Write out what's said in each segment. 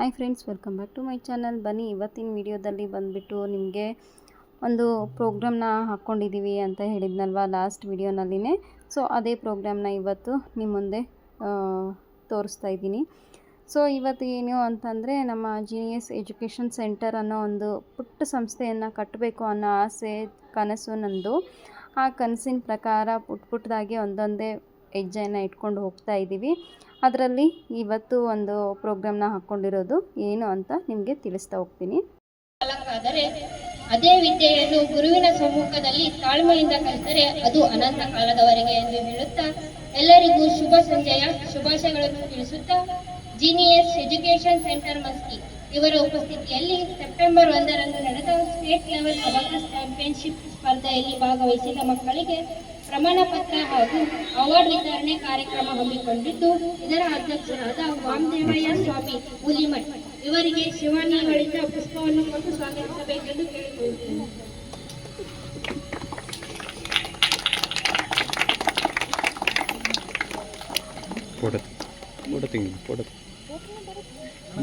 Hi friends welcome back to my channel ಬನ್ನಿ, ಇವತ್ತಿನ ವಿಡಿಯೋದಲ್ಲಿ ಬಂದುಬಿಟ್ಟು ನಿಮಗೆ ಒಂದು ಪ್ರೋಗ್ರಾಮ್ನ ಹಾಕ್ಕೊಂಡಿದ್ದೀವಿ ಅಂತ ಹೇಳಿದ್ನಲ್ವ ಲಾಸ್ಟ್ ವಿಡಿಯೋನಲ್ಲಿನೇ ಸೊ ಅದೇ ಪ್ರೋಗ್ರಾಮ್ನ ಇವತ್ತು ನಿಮ್ಮ ಮುಂದೆ ತೋರಿಸ್ತಾ ಇದ್ದೀನಿ. ಸೊ ಇವತ್ತು ಏನು ಅಂತಂದರೆ ನಮ್ಮ ಜೀನಿಯಸ್ ಎಜುಕೇಷನ್ ಸೆಂಟರ್ ಅನ್ನೋ ಒಂದು ಪುಟ್ಟ ಸಂಸ್ಥೆಯನ್ನು ಕಟ್ಟಬೇಕು ಅನ್ನೋ ಆಸೆ, ಕನಸು ನಂದು. ಆ ಕನಸಿನ ಪ್ರಕಾರ ಪುಟ್ಟ ಪುಟ್ಟದಾಗಿ ಒಂದೊಂದೇ ಹೆಜ್ಜೆಯನ್ನು ಇಟ್ಕೊಂಡು ಹೋಗ್ತಾ ಇದ್ದೀವಿ. ಅದರಲ್ಲಿ ಇವತ್ತು ಒಂದು ಪ್ರೋಗ್ರಾಮ್ನ ಹಾಕ್ಕೊಂಡಿರೋದು ಏನು ಅಂತ ನಿಮಗೆ ತಿಳಿಸ್ತಾ ಹೋಗ್ತೀನಿ. ಕಾಲಕ್ಕಾದರೆ ಅದೇ ವಿದ್ಯೆಯನ್ನು ಗುರುವಿನ ಸಮ್ಮುಖದಲ್ಲಿ ತಾಳ್ಮೆಯಿಂದ ಕಲಿತರೆ ಅದು ಅನಂತ ಕಾಲದವರೆಗೆ ಎಂದು ಹೇಳುತ್ತಾ, ಎಲ್ಲರಿಗೂ ಶುಭ ಸಂಜೆಯ. ಶುಭಾಶಯಗಳನ್ನು ತಿಳಿಸುತ್ತಾ ಜೀನಿಯಸ್ ಎಜುಕೇಶನ್ ಸೆಂಟರ್ ಮಸ್ಕಿ. ಇವರ ಉಪಸ್ಥಿತಿಯಲ್ಲಿ ಸೆಪ್ಟೆಂಬರ್ ಒಂದರಂದು ನಡೆದ ಸ್ಟೇಟ್ ಲೆವೆಲ್ ಕಬಡ್ಡಿ ಚಾಂಪಿಯನ್ಶಿಪ್ ಸ್ಪರ್ಧೆಯಲ್ಲಿ ಭಾಗವಹಿಸಿದ ಮಕ್ಕಳಿಗೆ ಪ್ರಮಾಣ ಪತ್ರ ಹಾಗೂ ಅವಾರ್ಡ್ ವಿತರಣೆ ಕಾರ್ಯಕ್ರಮ ಹಮ್ಮಿಕೊಂಡಿದ್ದು, ಇದರ ಅಧ್ಯಕ್ಷರಾದ ವಾಮದೇವಯ್ಯ ಸ್ವಾಮಿ ಹುಲಿಮಠ್. ಇವರಿಗೆ ಶಿವಾನಿಗಳಿಂದ ಪುಷ್ಪವನ್ನು ಕೊಟ್ಟು ಸ್ವಾಗತಿಸಬೇಕೆಂದು ಕೇಳಿಕೊಳ್ಳುತ್ತೇನೆ. ಫೋಟೋ ತೆಗಿ ಫೋಟೋ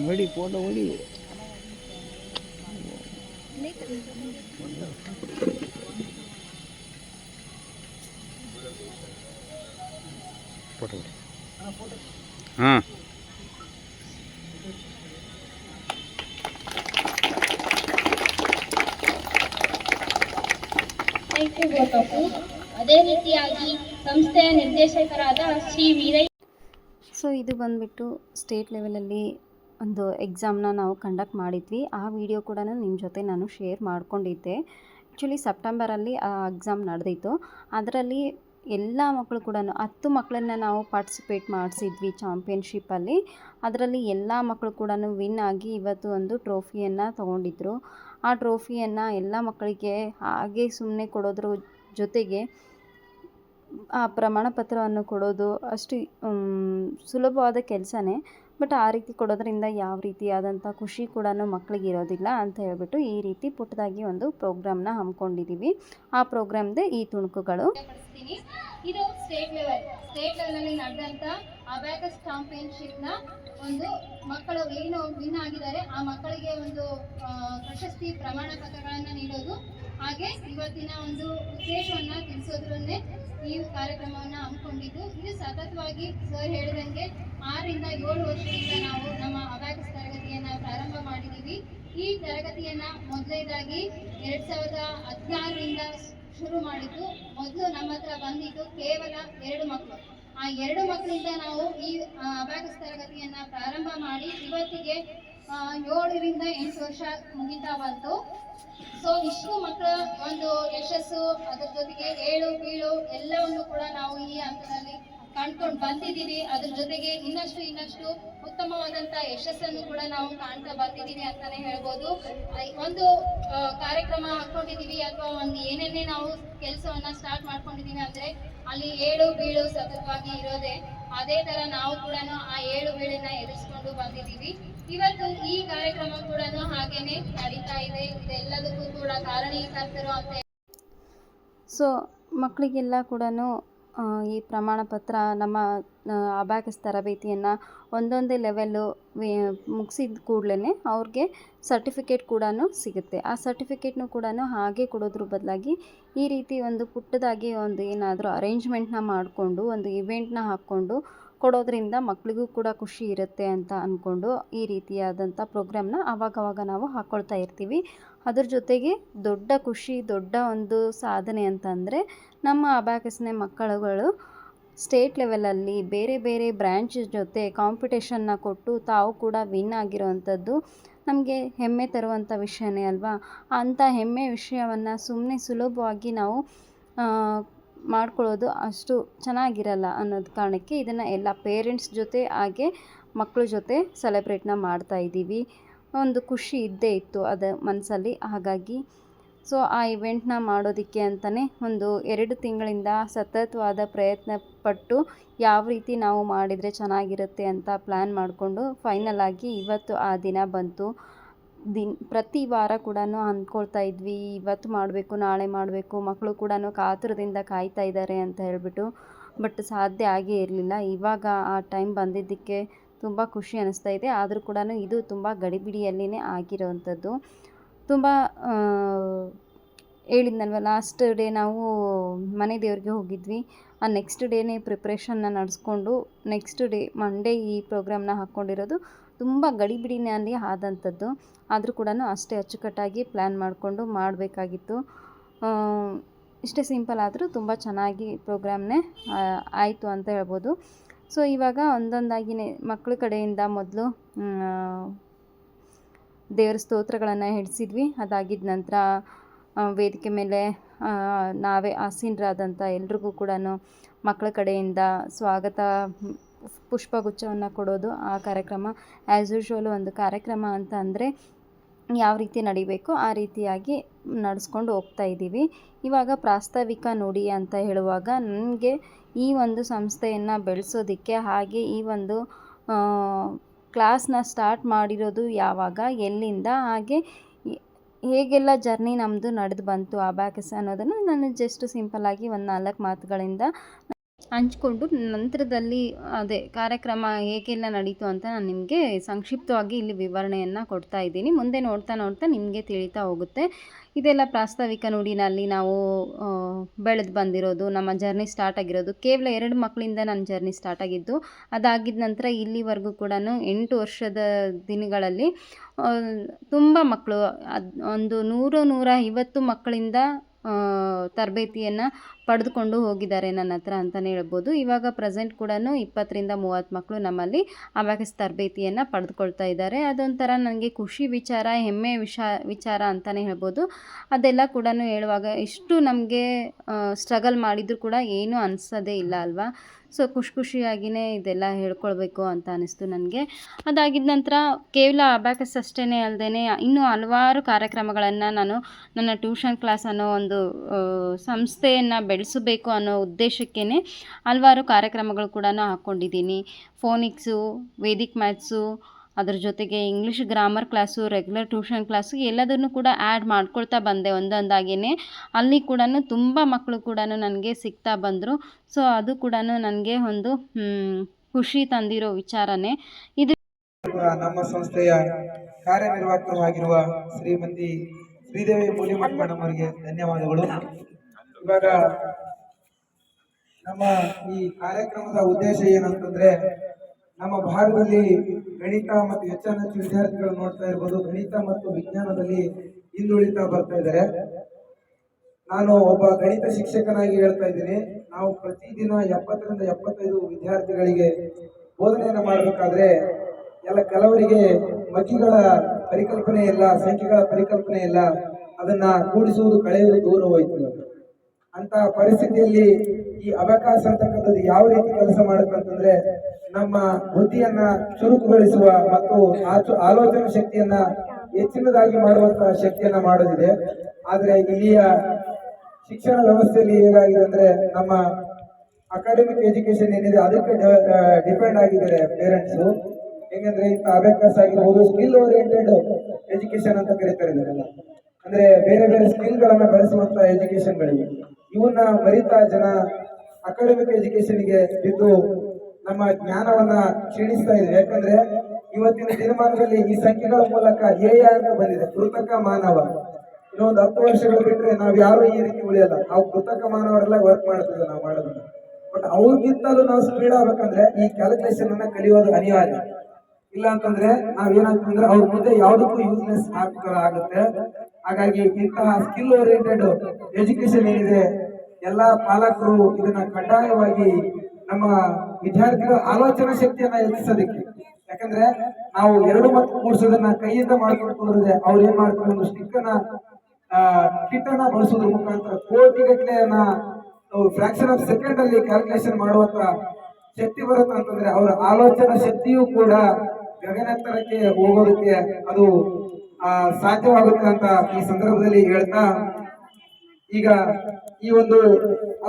ಹೊಡಿ. ಫೋಟೋ ಹೊಡಿ. ಫೋಟೋ ಹೊಡಿ. ಹಾಂ. ಅದೇ ರೀತಿಯಾಗಿ ಸಂಸ್ಥೆಯ ನಿರ್ದೇಶಕರಾದ ಶ್ರೀ ವೀರಯ್ಯ ಸೊ ಇದು ಬಂದ್ಬಿಟ್ಟು ಸ್ಟೇಟ್ ಲೆವೆಲಲ್ಲಿ ಒಂದು ಎಕ್ಸಾಮ್ನ ನಾವು ಕಂಡಕ್ಟ್ ಮಾಡಿದ್ವಿ. ಆ ವಿಡಿಯೋ ಕೂಡ ನಿಮ್ಮ ಜೊತೆ ನಾನು ಶೇರ್ ಮಾಡ್ಕೊಂಡಿದ್ದೆ. ಆ್ಯಕ್ಚುಲಿ ಸೆಪ್ಟೆಂಬರಲ್ಲಿ ಆ ಎಕ್ಸಾಮ್ ನಡೆದಿತ್ತು. ಅದರಲ್ಲಿ ಎಲ್ಲ ಮಕ್ಕಳು ಕೂಡ ಹತ್ತು ಮಕ್ಕಳನ್ನ ನಾವು ಪಾರ್ಟಿಸಿಪೇಟ್ ಮಾಡಿಸಿದ್ವಿ ಚಾಂಪಿಯನ್ಶಿಪ್ಪಲ್ಲಿ ಅದರಲ್ಲಿ ಎಲ್ಲ ಮಕ್ಕಳು ಕೂಡ ವಿನ್ ಆಗಿ ಇವತ್ತು ಒಂದು ಟ್ರೋಫಿಯನ್ನು ತೊಗೊಂಡಿದ್ರು. ಆ ಟ್ರೋಫಿಯನ್ನು ಎಲ್ಲ ಮಕ್ಕಳಿಗೆ ಹಾಗೆ ಸುಮ್ಮನೆ ಕೊಡೋದ್ರ ಜೊತೆಗೆ ಆ ಪ್ರಮಾಣ ಪತ್ರವನ್ನು ಕೊಡೋದು ಅಷ್ಟು ಸುಲಭವಾದ ಕೆಲಸನೇ. ಬಟ್ ಆ ರೀತಿ ಕೊಡೋದ್ರಿಂದ ಯಾವ ರೀತಿಯಾದಂಥ ಖುಷಿ ಕೂಡ ಮಕ್ಕಳಿಗೆ ಇರೋದಿಲ್ಲ ಅಂತ ಹೇಳ್ಬಿಟ್ಟು ಈ ರೀತಿ ಪುಟ್ಟದಾಗಿ ಒಂದು ಪ್ರೋಗ್ರಾಮ್ನ ಹಮ್ಮಿಕೊಂಡಿದ್ದೀವಿ ಆ ಪ್ರೋಗ್ರಾಮ್ದೆ ಈ ತುಣುಕುಗಳು. ಇದು ಸ್ಟೇಟ್ ಲೆವೆಲ್. ಸ್ಟೇಟ್ ಲೆವೆಲ್ ಅಲ್ಲಿ ನಡೆದಂತ ಅಬ್ಯಾಕಸ್ ಚಾಂಪಿಯನ್ಶಿಪ್ನ ಒಂದು ಮಕ್ಕಳು ಏನು ವಿನ್ ಆಗಿದ್ದಾರೆ, ಆ ಮಕ್ಕಳಿಗೆ ಒಂದು ಪ್ರಶಸ್ತಿ ಪ್ರಮಾಣ ಪತ್ರಗಳನ್ನ ನೀಡೋದು. ಹಾಗೆ ಇವತ್ತಿನ ಒಂದು ಉದ್ದೇಶವನ್ನ ತಿಳಿಸೋದ್ರನ್ನೇ ಈ ಕಾರ್ಯಕ್ರಮವನ್ನ ಹಮ್ಮಿಕೊಂಡಿದ್ದು. ಇದು ಸತತವಾಗಿ ಸರ್ ಹೇಳಿದಂಗೆ ಆರರಿಂದ ಏಳು ವರ್ಷದಿಂದ ನಾವು ನಮ್ಮ ಅಬ್ಯಾಕಸ್ ತರಗತಿಯನ್ನು ಪ್ರಾರಂಭ ಮಾಡಿದ್ದೀವಿ ಈ ತರಗತಿಯನ್ನ ಮೊದಲನೇದಾಗಿ ಎರಡ್ ಸಾವಿರದ ಹದಿನಾರರಿಂದ ಶುರು ಮಾಡಿದ್ದು ಮೊದಲು ನಮ್ಮ ಹತ್ರ ಬಂದಿದ್ದು ಕೇವಲ ಎರಡು ಮಕ್ಕಳು ಆ ಎರಡು ಮಕ್ಕಳಿಂದ ನಾವು ಈ ಅಬ್ಯಾಕಸ್ ತರಗತಿಯನ್ನು ಪ್ರಾರಂಭ ಮಾಡಿ ಇವತ್ತಿಗೆ ಏಳರಿಂದ ಎಂಟು ವರ್ಷ ಮುಗಿತಾ ಬಂತು. ಸೊ ಇಷ್ಟು ಮಕ್ಕಳ ಒಂದು ಯಶಸ್ಸು, ಅದರ ಜೊತೆಗೆ ಏಳು ಬೀಳು ಎಲ್ಲವನ್ನು ಕೂಡ ನಾವು ಈ ಹಂತದಲ್ಲಿ ಕಾಣ್ಕೊಂಡು ಬಂದಿದ್ದೀವಿ ಅದ್ರ ಜೊತೆಗೆ ಇನ್ನಷ್ಟು ಇನ್ನಷ್ಟು ಉತ್ತಮವಾದಂತ ಯಶಸ್ಸನ್ನು ಕೂಡ ನಾವು ಕಾಣ್ತಾ ಬಂದಿದ್ದೀವಿ ಅಂತಾನೆ ಹೇಳ್ಬೋದು. ಒಂದು ಕಾರ್ಯಕ್ರಮ ಹಾಕೊಂಡಿದೀವಿ ಅಥವಾ ಒಂದು ಏನೇನೇ ನಾವು ಕೆಲಸವನ್ನ ಸ್ಟಾರ್ಟ್ ಮಾಡ್ಕೊಂಡಿದೀವಿ ಅಂದ್ರೆ ಅಲ್ಲಿ ಏಳು ಬೀಳು ಸತತವಾಗಿ ಇರೋದೆ. ಅದೇ ತರ ನಾವು ಕೂಡ ಆ ಏಳು ಬೀಳನ್ನ ಎದುರಿಸ್ಕೊಂಡು ಬಂದಿದ್ದೀವಿ. ಇವತ್ತು ಈ ಕಾರ್ಯಕ್ರಮ ಕೂಡ ಹಾಗೇನೆ ನಡೀತಾ ಇದೆ. ಇದೆಲ್ಲದಕ್ಕೂ ಕೂಡ ಕಾರಣೀಕರ್ತರು ಅಂತ ಸೊ ಮಕ್ಕಳಿಗೆಲ್ಲ ಕೂಡ ಈ ಪ್ರಮಾಣ ಪತ್ರ ನಮ್ಮ ಅಬ್ಯಾಕಸ್ ತರಬೇತಿಯನ್ನು ಒಂದೊಂದೇ ಲೆವೆಲ್ಲು ಮುಗಿಸಿದ ಕೂಡಲೇ ಅವ್ರಿಗೆ ಸರ್ಟಿಫಿಕೇಟ್ ಕೂಡ ಸಿಗುತ್ತೆ. ಆ ಸರ್ಟಿಫಿಕೇಟ್ನು ಕೂಡ ಹಾಗೆ ಕೊಡೋದ್ರ ಬದಲಾಗಿ ಈ ರೀತಿ ಒಂದು ಪುಟ್ಟದಾಗಿ ಒಂದು ಏನಾದರೂ ಅರೇಂಜ್ಮೆಂಟ್ನ ಮಾಡಿಕೊಂಡು, ಒಂದು ಇವೆಂಟ್ನ ಹಾಕ್ಕೊಂಡು ಕೊಡೋದ್ರಿಂದ ಮಕ್ಕಳಿಗೂ ಕೂಡ ಖುಷಿ ಇರುತ್ತೆ ಅಂತ ಅಂದ್ಕೊಂಡು ಈ ರೀತಿಯಾದಂಥ ಪ್ರೋಗ್ರಾಮ್ನ ಆವಾಗವಾಗ ನಾವು ಹಾಕ್ಕೊಳ್ತಾ ಇರ್ತೀವಿ. ಅದ್ರ ಜೊತೆಗೆ ದೊಡ್ಡ ಖುಷಿ, ದೊಡ್ಡ ಒಂದು ಸಾಧನೆ ಅಂತಂದರೆ ನಮ್ಮ ಅಬಾಕಸ್ನೆ ಮಕ್ಕಳುಗಳು ಸ್ಟೇಟ್ ಲೆವೆಲಲ್ಲಿ ಬೇರೆ ಬೇರೆ ಬ್ರ್ಯಾಂಚ್ ಜೊತೆ ಕಾಂಪಿಟೇಷನ್ನ ಕೊಟ್ಟು ತಾವು ಕೂಡ ವಿನ್ ಆಗಿರೋವಂಥದ್ದು ನಮಗೆ ಹೆಮ್ಮೆ ತರುವಂಥ ವಿಷಯನೇ ಅಲ್ವಾ? ಅಂಥ ಹೆಮ್ಮೆ ವಿಷಯವನ್ನು ಸುಮ್ಮನೆ ಸುಲಭವಾಗಿ ನಾವು ಮಾಡ್ಕೊಳ್ಳೋದು ಅಷ್ಟು ಚೆನ್ನಾಗಿರಲ್ಲ ಅನ್ನೋದು ಕಾರಣಕ್ಕೆ ಇದನ್ನು ಎಲ್ಲ ಪೇರೆಂಟ್ಸ್ ಜೊತೆ ಹಾಗೆ ಮಕ್ಕಳ ಜೊತೆ ಸೆಲೆಬ್ರೇಟ್ನ ಮಾಡ್ತಾ ಇದ್ದೀವಿ. ಒಂದು ಖುಷಿ ಇದ್ದೇ ಇತ್ತು ಅದು ಮನಸ್ಸಲ್ಲಿ ಹಾಗಾಗಿ ಸೊ, ಆ ಇವೆಂಟ್ನ ಮಾಡೋದಕ್ಕೆ ಅಂತಲೇ ಒಂದು ಎರಡು ತಿಂಗಳಿಂದ ಸತತವಾದ ಪ್ರಯತ್ನ ಪಟ್ಟು ಯಾವ ರೀತಿ ನಾವು ಮಾಡಿದರೆ ಚೆನ್ನಾಗಿರುತ್ತೆ ಅಂತ ಪ್ಲ್ಯಾನ್ ಮಾಡಿಕೊಂಡು ಫೈನಲ್ ಆಗಿ ಇವತ್ತು ಆ ದಿನ ಬಂತು. ದಿನ, ಪ್ರತಿ ವಾರ ಕೂಡ ಅಂದ್ಕೊಳ್ತಾ ಇದ್ವಿ, ಇವತ್ತು ಮಾಡಬೇಕು, ನಾಳೆ ಮಾಡಬೇಕು ಮಕ್ಕಳು ಕೂಡ ಕಾತುರದಿಂದ ಕಾಯ್ತಾ ಇದ್ದಾರೆ ಅಂತ ಹೇಳಿಬಿಟ್ಟು, ಬಟ್ ಸಾಧ್ಯ ಆಗೇ ಇರಲಿಲ್ಲ. ಇವಾಗ ಆ ಟೈಮ್ ಬಂದಿದ್ದಕ್ಕೆ ತುಂಬ ಖುಷಿ ಅನ್ನಿಸ್ತಾ ಇದೆ. ಆದರೂ ಕೂಡ ಇದು ತುಂಬ ಗಡಿಬಿಡಿಯಲ್ಲಿನೇ ಆಗಿರೋವಂಥದ್ದು. ತುಂಬ ಹೇಳಿದ್ನಲ್ವ ಲಾಸ್ಟ್ ಡೇ ನಾವು ಮನೆ ದೇವ್ರಿಗೆ ಹೋಗಿದ್ವಿ. ಆ ನೆಕ್ಸ್ಟ್ ಡೇನೇ ಪ್ರಿಪ್ರೇಷನ್ನ ನಡೆಸ್ಕೊಂಡು ನೆಕ್ಸ್ಟ್ ಡೇ ಮಂಡೇ ಈ ಪ್ರೋಗ್ರಾಮ್ನ ಹಾಕ್ಕೊಂಡಿರೋದು ತುಂಬ ಗಡಿಬಿಡಿನಲ್ಲಿ ಆದಂಥದ್ದು. ಆದರೂ ಕೂಡ ಅಷ್ಟೇ ಅಚ್ಚುಕಟ್ಟಾಗಿ ಪ್ಲ್ಯಾನ್ ಮಾಡಿಕೊಂಡು ಮಾಡಬೇಕಾಗಿತ್ತು. ಇಷ್ಟೇ ಸಿಂಪಲ್ ಆದರೂ ತುಂಬ ಚೆನ್ನಾಗಿ ಪ್ರೋಗ್ರಾಮ್ನೇ ಆಯಿತು ಅಂತ ಹೇಳ್ಬೋದು. ಸೊ ಇವಾಗ ಒಂದೊಂದಾಗಿನೇ ಮಕ್ಕಳ ಕಡೆಯಿಂದ ಮೊದಲು ದೇವರ ಸ್ತೋತ್ರಗಳನ್ನು ಹಿಡಿಸಿದ್ವಿ ಅದಾಗಿದ್ದ ನಂತರ ವೇದಿಕೆ ಮೇಲೆ ನಾವೇ ಆಸೀನರಾದಂಥ ಎಲ್ರಿಗೂ ಕೂಡ ಮಕ್ಕಳ ಕಡೆಯಿಂದ ಸ್ವಾಗತ, ಪುಷ್ಪಗುಚ್ಛವನ್ನು ಕೊಡೋದು ಆ ಕಾರ್ಯಕ್ರಮ. ಆ್ಯಸ್ ಯೂಶ್ವಲ್ ಒಂದು ಕಾರ್ಯಕ್ರಮ ಅಂತ ಅಂದರೆ ಯಾವ ರೀತಿ ನಡಿಬೇಕು ಆ ರೀತಿಯಾಗಿ ನಡೆಸ್ಕೊಂಡು ಹೋಗ್ತಾ ಇದ್ದೀವಿ. ಇವಾಗ ಪ್ರಾಸ್ತಾವಿಕ ನುಡಿ ಅಂತ ಹೇಳುವಾಗ ನನಗೆ ಈ ಒಂದು ಸಂಸ್ಥೆಯನ್ನು ಬೆಳೆಸೋದಕ್ಕೆ ಹಾಗೆ ಈ ಒಂದು ಕ್ಲಾಸ್ನ ಸ್ಟಾರ್ಟ್ ಮಾಡಿರೋದು ಯಾವಾಗ, ಎಲ್ಲಿಂದ, ಹಾಗೆ ಹೇಗೆಲ್ಲ ಜರ್ನಿ ನಮ್ಮದು ನಡೆದು ಬಂತು ಅಬ್ಯಾಕಸ್ ಅನ್ನೋದನ್ನು ನಾನು ಜಸ್ಟ್ ಸಿಂಪಲ್ಲಾಗಿ ಒಂದು ನಾಲ್ಕು ಮಾತುಗಳಿಂದ ಹಂಚ್ಕೊಂಡು ನಂತರದಲ್ಲಿ ಅದೇ ಕಾರ್ಯಕ್ರಮ ಹೇಗೆಲ್ಲ ನಡೀತು ಅಂತ ನಾನು ನಿಮಗೆ ಸಂಕ್ಷಿಪ್ತವಾಗಿ ಇಲ್ಲಿ ವಿವರಣೆಯನ್ನು ಕೊಡ್ತಾ ಇದ್ದೀನಿ. ಮುಂದೆ ನೋಡ್ತಾ ನೋಡ್ತಾ ನಿಮಗೆ ತಿಳಿತಾ ಹೋಗುತ್ತೆ. ಇದೆಲ್ಲ ಪ್ರಾಸ್ತಾವಿಕ ನುಡಿನಲ್ಲಿ ನಾವು ಬೆಳೆದು ಬಂದಿರೋದು, ನಮ್ಮ ಜರ್ನಿ ಸ್ಟಾರ್ಟ್ ಆಗಿರೋದು, ಕೇವಲ ಎರಡು ಮಕ್ಕಳಿಂದ ನನ್ನ ಜರ್ನಿ ಸ್ಟಾರ್ಟ್ ಆಗಿದ್ದು ಅದಾಗಿದ್ದ ನಂತರ ಇಲ್ಲಿವರೆಗೂ ಕೂಡ ಎಂಟು ವರ್ಷದ ದಿನಗಳಲ್ಲಿ ತುಂಬ ಮಕ್ಕಳು, ಅದು, ಒಂದು ನೂರು ನೂರ ಐವತ್ತು ಮಕ್ಕಳಿಂದ ತರಬೇತಿಯನ್ನು ಪಡೆದುಕೊಂಡು ಹೋಗಿದ್ದಾರೆ ನನ್ನ ಹತ್ರ ಅಂತಲೇ ಹೇಳ್ಬೋದು. ಇವಾಗ ಪ್ರೆಸೆಂಟ್ ಕೂಡ ಇಪ್ಪತ್ತರಿಂದ ಮೂವತ್ತು ಮಕ್ಕಳು ನಮ್ಮಲ್ಲಿ ಅಬ್ಯಾಕಸ್ ತರಬೇತಿಯನ್ನು ಪಡೆದುಕೊಳ್ತಾ ಇದ್ದಾರೆ. ಅದೊಂಥರ ನನಗೆ ಖುಷಿ ವಿಚಾರ, ಹೆಮ್ಮೆ ವಿಚಾರ ಅಂತಲೇ ಹೇಳ್ಬೋದು. ಅದೆಲ್ಲ ಕೂಡ ಹೇಳುವಾಗ ಇಷ್ಟು ನಮಗೆ ಸ್ಟ್ರಗಲ್ ಮಾಡಿದರೂ ಕೂಡ ಏನೂ ಅನಿಸೋದೇ ಇಲ್ಲ ಅಲ್ವಾ? ಸೊ ಖುಷಿ ಖುಷಿಯಾಗಿಯೇ ಇದೆಲ್ಲ ಹೇಳ್ಕೊಳ್ಬೇಕು ಅಂತ ಅನ್ನಿಸ್ತು ನನಗೆ. ಅದಾಗಿದ ನಂತರ ಕೇವಲ ಅಬ್ಯಾಕಸ್ ಅಷ್ಟೇ ಅಲ್ಲದೆ ಇನ್ನೂ ಹಲವಾರು ಕಾರ್ಯಕ್ರಮಗಳನ್ನು ನಾನು ನನ್ನ ಟ್ಯೂಷನ್ ಕ್ಲಾಸ್ ಅನ್ನೋ ಒಂದು ಸಂಸ್ಥೆಯನ್ನು ಬೆಳೆಸಬೇಕು ಅನ್ನೋ ಉದ್ದೇಶಕ್ಕೇ ಹಲವಾರು ಕಾರ್ಯಕ್ರಮಗಳು ಕೂಡ ಹಾಕ್ಕೊಂಡಿದ್ದೀನಿ ಫೋನಿಕ್ಸು, ವೇದಿಕ್ ಮ್ಯಾಥ್ಸು ಅದ್ರ ಜೊತೆಗೆ English grammar class regular tuition class ಎಲ್ಲದನ್ನು ಕೂಡ ಆ್ಯಡ್ ಮಾಡ್ಕೊಳ್ತಾ ಬಂದೆ ಒಂದೊಂದಾಗಿಯೇ ಅಲ್ಲಿ ಕೂಡ ತುಂಬ ಮಕ್ಕಳು ಕೂಡ ನನಗೆ ಸಿಗ್ತಾ ಬಂದರು. ಸೊ ಅದು ಕೂಡ ನನಗೆ ಒಂದು ಖುಷಿ ತಂದಿರೋ ವಿಚಾರನೇ. ಇದು ನಮ್ಮ ಸಂಸ್ಥೆಯ ಕಾರ್ಯನಿರ್ವಾಹಕರಾಗಿರುವ ಶ್ರೀಮತಿ ಶ್ರೀದೇವಿ ಮೂಲಿಮಠ ಮೇಡಮ್ ಅವರಿಗೆ ಧನ್ಯವಾದಗಳು. ಇವಾಗ ನಮ್ಮ ಈ ಕಾರ್ಯಕ್ರಮದ ಉದ್ದೇಶ ಏನಂತಂದ್ರೆ ನಮ್ಮ ಭಾಗದಲ್ಲಿ ಗಣಿತ ಮತ್ತು ಹೆಚ್ಚಿನ ಹೆಚ್ಚು ವಿದ್ಯಾರ್ಥಿಗಳು ನೋಡ್ತಾ ಇರ್ಬೋದು. ಗಣಿತ ಮತ್ತು ವಿಜ್ಞಾನದಲ್ಲಿ ಹಿಂದುಳಿತಾ ಬರ್ತಾ ಇದ್ದಾರೆ. ನಾನು ಒಬ್ಬ ಗಣಿತ ಶಿಕ್ಷಕನಾಗಿ ಹೇಳ್ತಾ ಇದ್ದೀನಿ. ನಾವು ಪ್ರತಿದಿನ ಎಪ್ಪತ್ತರಿಂದ ಎಪ್ಪತ್ತೈದು ವಿದ್ಯಾರ್ಥಿಗಳಿಗೆ ಬೋಧನೆಯನ್ನು ಮಾಡಬೇಕಾದ್ರೆ ಎಲ್ಲ ಕೆಲವರಿಗೆ ಮಗ್ಗಿಗಳ ಪರಿಕಲ್ಪನೆ ಇಲ್ಲ, ಸಂಖ್ಯೆಗಳ ಪರಿಕಲ್ಪನೆ ಇಲ್ಲ. ಅದನ್ನ ಕೂಡಿಸುವುದು ಕಳೆಯುವುದು ದೂರ ಹೋಯ್ತು. ಅಂತ ಪರಿಸ್ಥಿತಿಯಲ್ಲಿ ಈ ಅವಕಾಶ ಅಂತಕ್ಕಂಥದ್ದು ಯಾವ ರೀತಿ ಕೆಲಸ ಮಾಡುತ್ತೆ ಅಂತಂದ್ರೆ ನಮ್ಮ ಬುದ್ಧಿಯನ್ನ ಚುರುಕುಗೊಳಿಸುವ ಮತ್ತು ಆಚು- ಆಲೋಚನಾ ಶಕ್ತಿಯನ್ನ ಹೆಚ್ಚಿನದಾಗಿ ಮಾಡುವಂತಹ ಶಕ್ತಿಯನ್ನ ಮಾಡೋದಿದೆ. ಆದ್ರೆ ಇಲ್ಲಿಯ ಶಿಕ್ಷಣ ವ್ಯವಸ್ಥೆಯಲ್ಲಿ ಹೇಗಾಗಿದೆ ಅಂದ್ರೆ ನಮ್ಮ ಅಕಾಡೆಮಿಕ್ ಎಜುಕೇಶನ್ ಏನಿದೆ ಅದಕ್ಕೆ ಡಿಪೆಂಡ್ ಆಗಿದ್ದಾರೆ ಪೇರೆಂಟ್ಸ್ ಹೆಂಗಂದ್ರೆ ಇಂಥ ಅಭ್ಯಾಸ ಆಗಿರ್ಬೋದು ಸ್ಕಿಲ್ ಓರಿಯೆಂಟೆಡ್ ಎಜುಕೇಶನ್ ಅಂತ ಕರೀತಾರೆ ಅಂದ್ರೆ ಬೇರೆ ಬೇರೆ ಸ್ಕಿಲ್ ಗಳನ್ನ ಬೆಳೆಸುವಂತ ಎಜುಕೇಶನ್ ಗಳಿವೆ. ಇವನ್ನ ಮರಿತಾ ಜನ ಅಕಾಡೆಮಿಕ್ ಎಜುಕೇಶನ್ಗೆ ಬಿದ್ದು ನಮ್ಮ ಜ್ಞಾನವನ್ನ ಕ್ಷೀಣಿಸ್ತಾ ಇದೆ ಯಾಕಂದ್ರೆ ಇವತ್ತಿನ ದಿನಮಾನದಲ್ಲಿ ಈ ಸಂಖ್ಯೆಗಳ ಮೂಲಕ ಎ ಅಂತ ಬಂದಿದೆ, ಕೃತಕ ಮಾನವ. ಇನ್ನೊಂದು ಹತ್ತು ವರ್ಷಗಳು ಬಿಟ್ಟರೆ ನಾವು ಯಾರು ಈ ರೀತಿ ಉಳಿಯಲ್ಲ. ನಾವು ಕೃತಕ ಮಾನವರೆಲ್ಲ ವರ್ಕ್ ಮಾಡ್ತಿದ್ವಿ ನಾವು ಮಾಡೋದನ್ನ. ಬಟ್ ಅವ್ರಿಗಿಂತಲೂ ನಾವು ಸ್ಪೀಡ್ ಆಗ್ಬೇಕಂದ್ರೆ ಈ ಕ್ಯಾಲ್ಕುಲೇಷನ್ ಅನ್ನ ಕಲಿಯೋದು ಅನಿವಾರ್ಯ. ಇಲ್ಲ ಅಂತಂದ್ರೆ ನಾವ್ ಏನಂತಂದ್ರೆ ಅವ್ರ ಮುಂದೆ ಯಾವುದಕ್ಕೂ ಯೂಸ್ಲೆಸ್ ಆಗ್ತಾರ ಆಗುತ್ತೆ. ಹಾಗಾಗಿ ಇಂತಹ ಸ್ಕಿಲ್ ಓರಿಯೆಂಟೆಡ್ ಎಜುಕೇಶನ್ ಏನಿದೆ, ಎಲ್ಲ ಪಾಲಕರು ಇದನ್ನ ಕಡ್ಡಾಯವಾಗಿ ನಮ್ಮ ವಿದ್ಯಾರ್ಥಿಗಳ ಆಲೋಚನಾ ಶಕ್ತಿಯನ್ನ ಹೆಚ್ಚಿಸೋದಕ್ಕೆ. ಯಾಕಂದ್ರೆ ನಾವು ಎರಡು ಮತ್ತು ಮೂರ್ಸೋದನ್ನ ಕೈಯಿಂದ ಮಾಡ್ಕೊಂಡು ಕುಂದ್ರದೆ ಅವ್ರು ಏನ್ ಮಾಡ್ತಾರೆ, ಒಂದು ಸ್ಟಿಕ್ ಅನ್ನ ಕಿಟ್ ಅನ್ನ ಬಳಸೋದ್ರ ಮುಖಾಂತರ ಕೋಟಿಗಟ್ಟಲೆಯನ್ನ ಫ್ರಾಕ್ಷನ್ ಆಫ್ ಸೆಕೆಂಡ್ ಅಲ್ಲಿ ಕ್ಯಾಲ್ಕುಲೇಷನ್ ಮಾಡುವಂತ ಶಕ್ತಿ ಬರುತ್ತೆ ಅಂತಂದ್ರೆ ಅವರ ಆಲೋಚನಾ ಶಕ್ತಿಯೂ ಕೂಡ ಗಗನೆತ್ತರಕ್ಕೆ ಹೋಗೋದಕ್ಕೆ ಅದು ಸಾಧ್ಯವಾಗುತ್ತೆ ಅಂತ ಈ ಸಂದರ್ಭದಲ್ಲಿ ಹೇಳ್ತಾ, ಈಗ ಈ ಒಂದು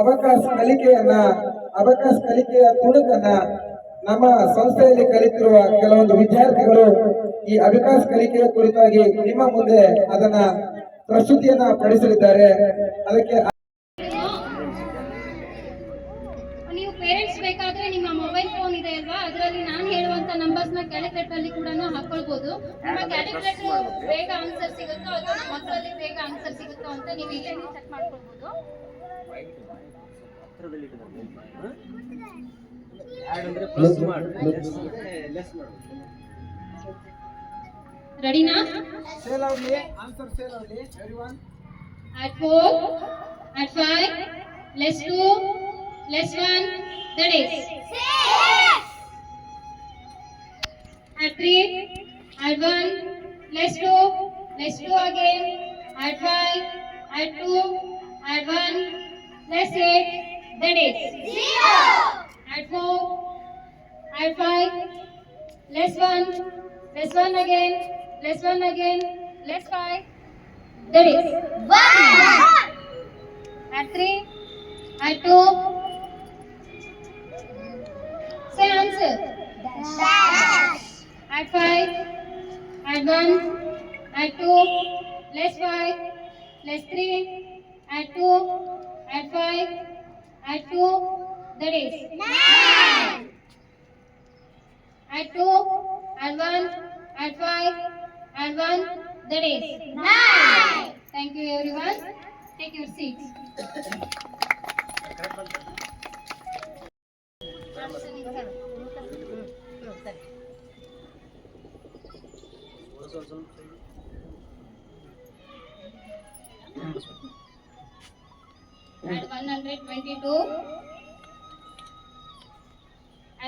ಅವಕಾಶ ಕಲಿಕೆಯನ್ನ, ಅವಕಾಶ ಕಲಿಕೆಯ ತುಣುಕನ್ನ ನಮ್ಮ ಸಂಸ್ಥೆಯಲ್ಲಿ ಕಲಿತಿರುವ ಕೆಲವೊಂದು ವಿದ್ಯಾರ್ಥಿಗಳು ಈ ಅಬಕಾಸ್ ಕಲಿಕೆಯ ಕುರಿತಾಗಿ ನಿಮ್ಮ ಮುಂದೆ ಅದನ್ನ ಪ್ರಸ್ತುತಿಯನ್ನ ಪಡಿಸಲಿದ್ದಾರೆ. ಅದಕ್ಕೆ ನೀವು ಪೇರೆಂಟ್ಸ್ ಬೇಕಾದ್ರೆ ನಿಮ್ಮ ಮೊಬೈಲ್ ಫೋನ್ ಇದೆ ಅಲ್ವಾ? ಅದರಲ್ಲಿ ನಾನು ಹೇಳುವಂತ ನಂಬರ್ಸ್ನ ಕ್ಯಾಲ್ಕುಲೇಟರ್ ಕೂಡ ಹಾಕೊಳ್ಬಹುದು ನಿಮ್ಮ ಕ್ಯಾಲ್ಕುಲೇಟರ್ ಬೇಗ ಆನ್ಸರ್ ಸಿಗುತ್ತೋ ಅಥವಾ ಮಕ್ಕಳಲ್ಲಿ ಬೇಗ ಆನ್ಸರ್ ಸಿಗುತ್ತೋ ಅಂತ ನೀವು ಇಲ್ಲೇ ಚೆಕ್ ಮಾಡ್ಕೊಳ್ಬೋದು. ಪ್ಲಸ್ ರೆಡಿನಾ Say loudly. Answer say loudly. Everyone. at 4 at 5 less 2 less 1 that is. At 3 at 1 let's 2 let's 2 again at 5 at 2 at 1 let's 8 that is 0, at 4 at 5 let's 1 let's 1 again let's 1 again let's 5 that is 1, at 3 at 2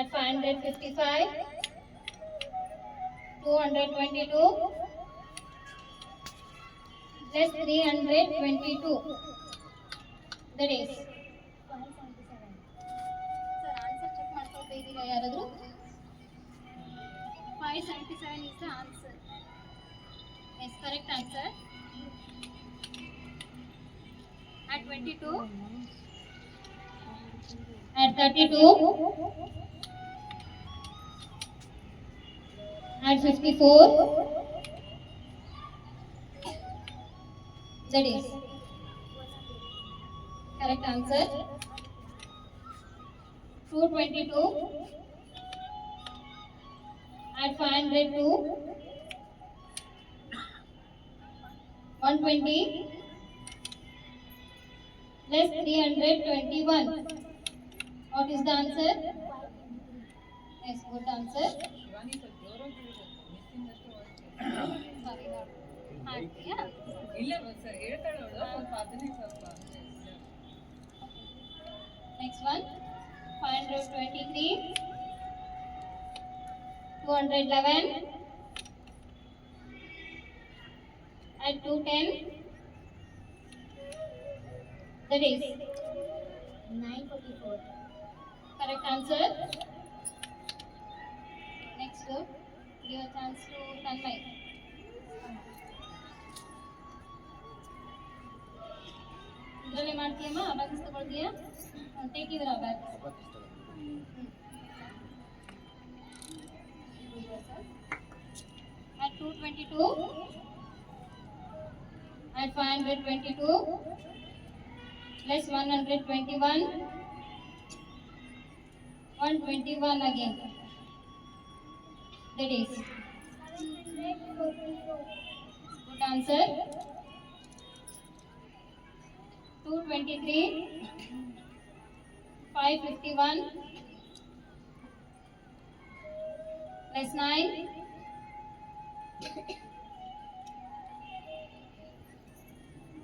at 555 222 plus 322 that is. Sir answer check ಮಾಡ್ಕೊಳ್ತಾ ಇದ್ದೀರಾ ಯಾರಾದರೂ? Five seventy seven is the answer yes correct answer at 22 at 32 at 54 that is correct answer 222 and 502 120 less 321. What is the answer? Yes, good answer Sorry, not. ಹಾಕ್ತೀಯಾ? Next one, 523, 211, at 210, that is 944. Correct answer. Next, uh, give a chance to Tanmay. ಇದರಲ್ಲೇ ಮಾಡ್ತೀಯಮ್ಮ abacus ತಗೊಳ್ತೀಯಾ take your abacus at 222 at 522 plus 121 121 again that is good answer 223 551 plus 9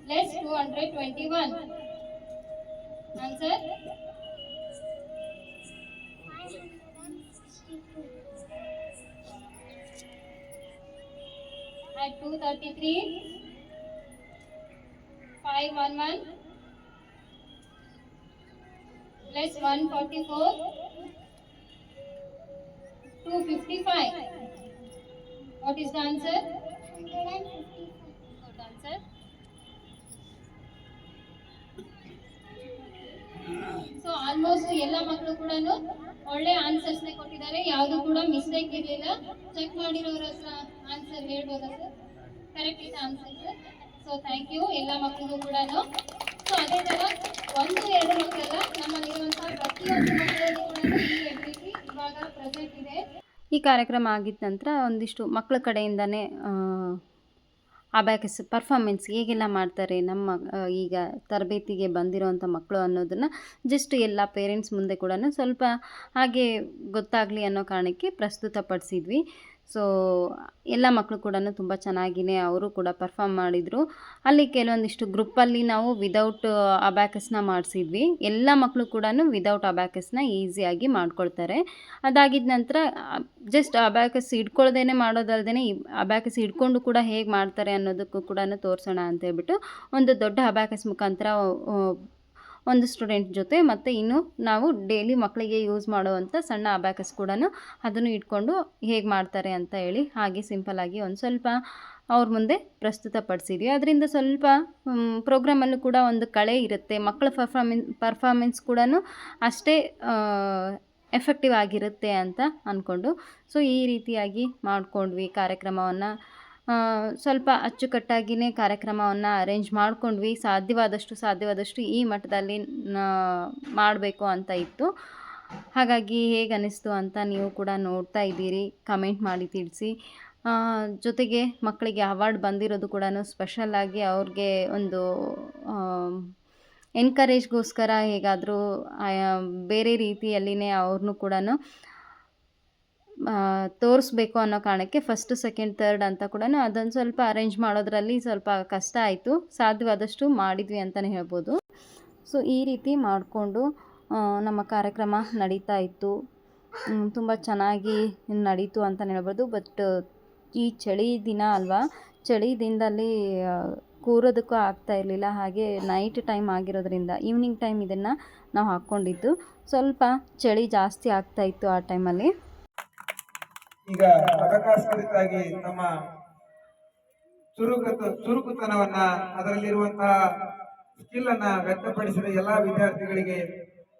less 221 answer at 233 511 plus 144 255 what is the answer? Good answer. So almost ಎಲ್ಲ ಮಕ್ಕಳು ಕೂಡ ಒಳ್ಳೆ answers ಕೊಟ್ಟಿದ್ದಾರೆ. ಯಾವುದು ಕೂಡ mistake ಇರಲಿಲ್ಲ. Check ಮಾಡಿರೋರ ಹತ್ರ ಆನ್ಸರ್ ಹೇಳ್ಬೋದಾ ಸರ್ ಕರೆಕ್ಟ್ ಸೊ ಎಲ್ಲ ಮಕ್ಕಳಿಗೂ ಕೂಡ ಸೊ ಅದೇ ಒಂದು, ಎರಡು ಮಕ್ಕಳೆಲ್ಲ ನಮ್ಮಲ್ಲಿರುವಂತಹ ಪ್ರತಿಯೊಂದು ಈ ಇವಾಗ ಪ್ರೆಸೆಂಟ್ ಈ ಕಾರ್ಯಕ್ರಮ ಆಗಿದ ನಂತರ ಒಂದಿಷ್ಟು ಮಕ್ಕಳ ಕಡೆಯಿಂದನೇ ಅಬ್ಯಾಕಸ್ ಪರ್ಫಾರ್ಮೆನ್ಸ್ ಹೇಗೆಲ್ಲ ಮಾಡ್ತಾರೆ ನಮ್ಮ ಈಗ ತರಬೇತಿಗೆ ಬಂದಿರೋವಂಥ ಮಕ್ಕಳು ಅನ್ನೋದನ್ನು ಜಸ್ಟ್ ಎಲ್ಲ ಪೇರೆಂಟ್ಸ್ ಮುಂದೆ ಕೂಡ ಸ್ವಲ್ಪ ಹಾಗೆ ಗೊತ್ತಾಗಲಿ ಅನ್ನೋ ಕಾರಣಕ್ಕೆ ಪ್ರಸ್ತುತಪಡಿಸಿದ್ವಿ. ಸೊ ಎಲ್ಲ ಮಕ್ಕಳು ಕೂಡ ತುಂಬ ಚೆನ್ನಾಗಿಯೇ ಅವರು ಕೂಡ ಪರ್ಫಾಮ್ ಮಾಡಿದರು. ಅಲ್ಲಿ ಕೆಲವೊಂದಿಷ್ಟು ಗ್ರೂಪಲ್ಲಿ ನಾವು ವಿದೌಟ್ ಅಬ್ಯಾಕಸ್ನ ಮಾಡಿಸಿದ್ವಿ. ಎಲ್ಲ ಮಕ್ಕಳು ಕೂಡ ವಿದೌಟ್ ಅಬ್ಯಾಕಸ್ನ ಈಸಿಯಾಗಿ ಮಾಡ್ಕೊಳ್ತಾರೆ. ಅದಾಗಿದ ನಂತರ ಜಸ್ಟ್ ಅಬ್ಯಾಕಸ್ ಹಿಡ್ಕೊಳ್ದೇ ಮಾಡೋದಲ್ದೇ ಅಬ್ಯಾಕಸ್ ಹಿಡ್ಕೊಂಡು ಕೂಡ ಹೇಗೆ ಮಾಡ್ತಾರೆ ಅನ್ನೋದಕ್ಕೂ ಕೂಡ ತೋರಿಸೋಣ ಅಂತ ಹೇಳ್ಬಿಟ್ಟು ಒಂದು ದೊಡ್ಡ ಅಬ್ಯಾಕಸ್ ಮುಖಾಂತರ ಒಂದು ಸ್ಟೂಡೆಂಟ್ ಜೊತೆ ಮತ್ತು ಇನ್ನು ನಾವು ಡೈಲಿ ಮಕ್ಕಳಿಗೆ ಯೂಸ್ ಮಾಡುವಂಥ ಸಣ್ಣ ಅಬ್ಯಾಕಸ್ ಕೂಡ ಅದನ್ನು ಇಟ್ಕೊಂಡು ಹೇಗೆ ಮಾಡ್ತಾರೆ ಅಂತ ಹೇಳಿ ಹಾಗೆ ಸಿಂಪಲಾಗಿ ಒಂದು ಸ್ವಲ್ಪ ಅವ್ರ ಮುಂದೆ ಪ್ರಸ್ತುತಪಡಿಸಿದ್ವಿ ಅದರಿಂದ ಸ್ವಲ್ಪ ಪ್ರೋಗ್ರಾಮಲ್ಲೂ ಕೂಡ ಒಂದು ಕಳೆ ಇರುತ್ತೆ. ಮಕ್ಕಳ ಪರ್ಫಾರ್ಮೆನ್ ಪರ್ಫಾರ್ಮೆನ್ಸ್ ಕೂಡ ಅಷ್ಟೇ ಎಫೆಕ್ಟಿವ್ ಆಗಿರುತ್ತೆ ಅಂತ ಅಂದ್ಕೊಂಡು ಸೊ ಈ ರೀತಿಯಾಗಿ ಮಾಡಿಕೊಂಡ್ವಿ ಕಾರ್ಯಕ್ರಮವನ್ನು. ಸ್ವಲ್ಪ ಅಚ್ಚುಕಟ್ಟಾಗಿಯೇ ಕಾರ್ಯಕ್ರಮವನ್ನು ಅರೇಂಜ್ ಮಾಡ್ಕೊಂಡ್ವಿ. ಸಾಧ್ಯವಾದಷ್ಟು ಸಾಧ್ಯವಾದಷ್ಟು ಈ ಮಟ್ಟದಲ್ಲಿ ಮಾಡಬೇಕು ಅಂತ ಇತ್ತು. ಹಾಗಾಗಿ ಹೇಗೆ ಅನ್ನಿಸ್ತು ಅಂತ ನೀವು ಕೂಡ ನೋಡ್ತಾ ಇದ್ದೀರಿ. ಕಮೆಂಟ್ ಮಾಡಿ ತಿಳಿಸಿ. ಜೊತೆಗೆ ಮಕ್ಕಳಿಗೆ ಅವಾರ್ಡ್ ಬಂದಿರೋದು ಕೂಡ ಸ್ಪೆಷಲ್ಲಾಗಿ ಅವ್ರಿಗೆ ಒಂದು ಎನ್ಕರೇಜ್ಗೋಸ್ಕರ ಹೇಗಾದರೂ ಬೇರೆ ರೀತಿಯಲ್ಲಿನೇ ಅವ್ರನ್ನೂ ಕೂಡ ತೋರಿಸ್ಬೇಕು ಅನ್ನೋ ಕಾರಣಕ್ಕೆ ಫಸ್ಟ್ ಸೆಕೆಂಡ್ ಥರ್ಡ್ ಅಂತ ಕೂಡ ಅದನ್ನು ಸ್ವಲ್ಪ ಅರೇಂಜ್ ಮಾಡೋದ್ರಲ್ಲಿ ಸ್ವಲ್ಪ ಕಷ್ಟ ಆಯಿತು. ಸಾಧ್ಯವಾದಷ್ಟು ಮಾಡಿದ್ವಿ ಅಂತಲೇ ಹೇಳ್ಬೋದು. ಸೊ ಈ ರೀತಿ ಮಾಡಿಕೊಂಡು ನಮ್ಮ ಕಾರ್ಯಕ್ರಮ ನಡೀತಾ ಇತ್ತು. ತುಂಬ ಚೆನ್ನಾಗಿ ನಡೀತು ಅಂತಲೇ ಹೇಳ್ಬೋದು. ಬಟ್ ಈ ಚಳಿ ದಿನ ಅಲ್ವಾ, ಚಳಿ ದಿನದಲ್ಲಿ ಕೂರೋದಕ್ಕೂ ಆಗ್ತಾ ಇರಲಿಲ್ಲ. ಹಾಗೆ ನೈಟ್ ಟೈಮ್ ಆಗಿರೋದ್ರಿಂದ ಈವ್ನಿಂಗ್ ಟೈಮ್ ಇದನ್ನು ನಾವು ಹಾಕ್ಕೊಂಡಿದ್ದು ಸ್ವಲ್ಪ ಚಳಿ ಜಾಸ್ತಿ ಆಗ್ತಾ ಇತ್ತು ಆ ಟೈಮಲ್ಲಿ ಈಗ ಅವಕಾಶ ಕುರಿತಾಗಿ ನಮ್ಮ ಚುರುಕುತ, ಚುರುಕುತನವನ್ನ ಅದರಲ್ಲಿರುವಂತಹ ಸ್ಕಿಲ್ ಅನ್ನ ವ್ಯಕ್ತಪಡಿಸಿದ ಎಲ್ಲಾ ವಿದ್ಯಾರ್ಥಿಗಳಿಗೆ